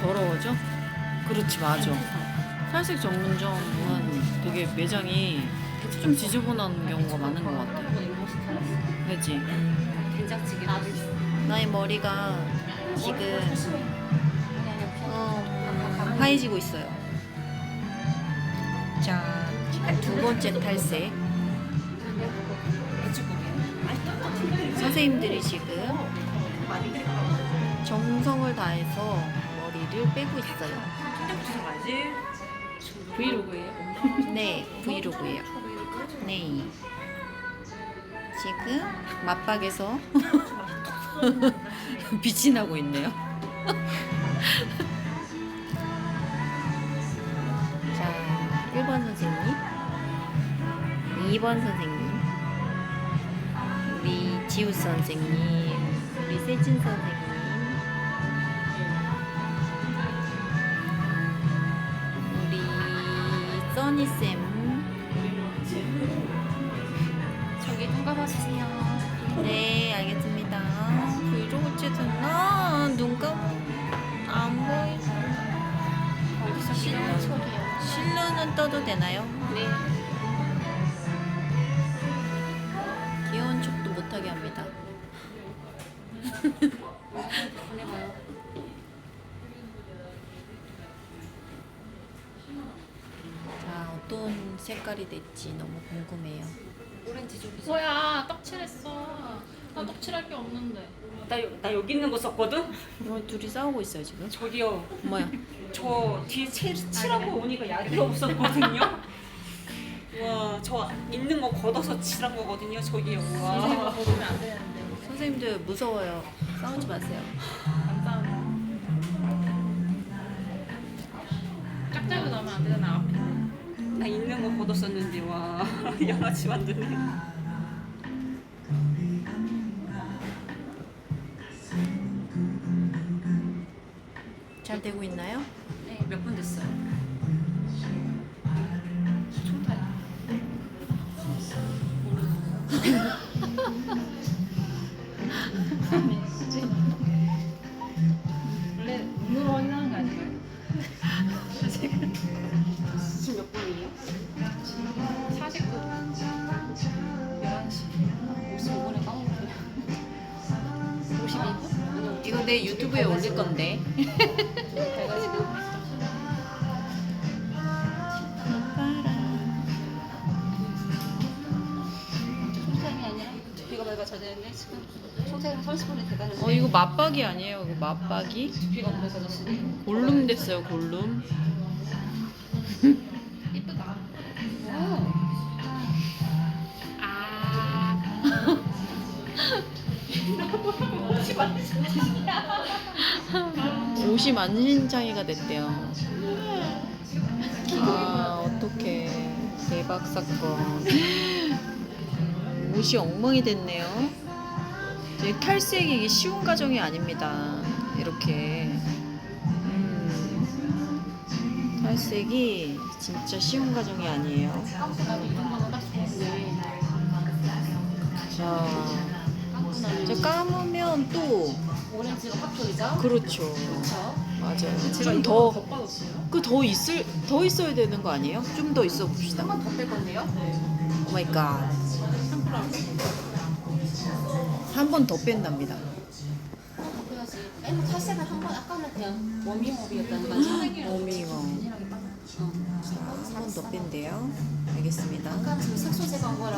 더러워져? 그렇지 맞아. 탈색 전문점은 되게 매장이 좀 지저분한 경우가 많은 것 같아. 그지? 된장찌개. 나의 머리가 지금 어, 하얘지고 있어요. 자, 두 번째 탈색. 선생님들이 지금 정성을 다해서 머리를 빼고 있어요. 브이로그예요? 네, 브이로그예요. 네. 지금 맞박에서 빛이 나고 있네요. 자, 1번 선생님, 2번 선생님, 우리 지우 선생님, 우리 세진 선생님, 써니쌤, 저기 눈 감아주세요. 네, 알겠습니다. 브이로그 찍었나? 눈 감, 안 보이죠? 어디서 실는 소리요? 실루는 떠도 되나요? 네. 귀여운 척도 못하게 합니다. 색깔이 될지 너무 궁금해요. 오렌지 쪽이죠. 뭐야 떡칠했어 나 떡칠할 게 없는데 나, 여- 나 여기 있는 거 썼거든? 어, 둘이 싸우고 있어요, 지금? 저기요 뭐야? 저 뒤에 칠, 칠하고 오니까 약이 없었거든요 와 저 있는 거 걷어서 칠한 거거든요 저기요 선생님 와 먹으면 안 되는데 선생님들 무서워요. 싸우지 마세요. 감사합니다 짝짝이 넣으면 안 되잖아 나 있는 거 걷었었는데 와 양아치 만드네 잘 되고 있나요? 네, 몇 분 됐어요? 원래 52분? 이거 내 유튜브에 올릴 건데. 돼가지고. 초생이 아니라 두피가 밝아져야되는데 지금 초생 30분이 돼가는데 어, 이거 맞박이 아니에요? 이거 맞박이? 골룸 됐어요, 골룸. 옷이 만신창이가 됐대요. 아, 어떡해. 대박 사건. 옷이 엉망이 됐네요. 이제 탈색이 쉬운 과정이 아닙니다. 이렇게. 음, 탈색이 진짜 쉬운 과정이 아니에요. 자, 이제 감으면 또, 오렌지가 확 보이죠? 그렇죠. 그렇죠? 맞아요. 제가 좀 이거 더, 더 빠졌어요 그 더 있을, 더 있어야 되는 거 아니에요? 좀 더 있어 봅시다. 한 번 더 뺄 건데요? 오 마이 갓. 한번 더 뺀답니다. 한번더 빼야지 맨 탈색을 한번 아까는 그냥 워밍업이었다는 거지 어미가. 어. 한번 더 뺀대요. 알겠습니다. 아까 지금 색소 제거한 거라고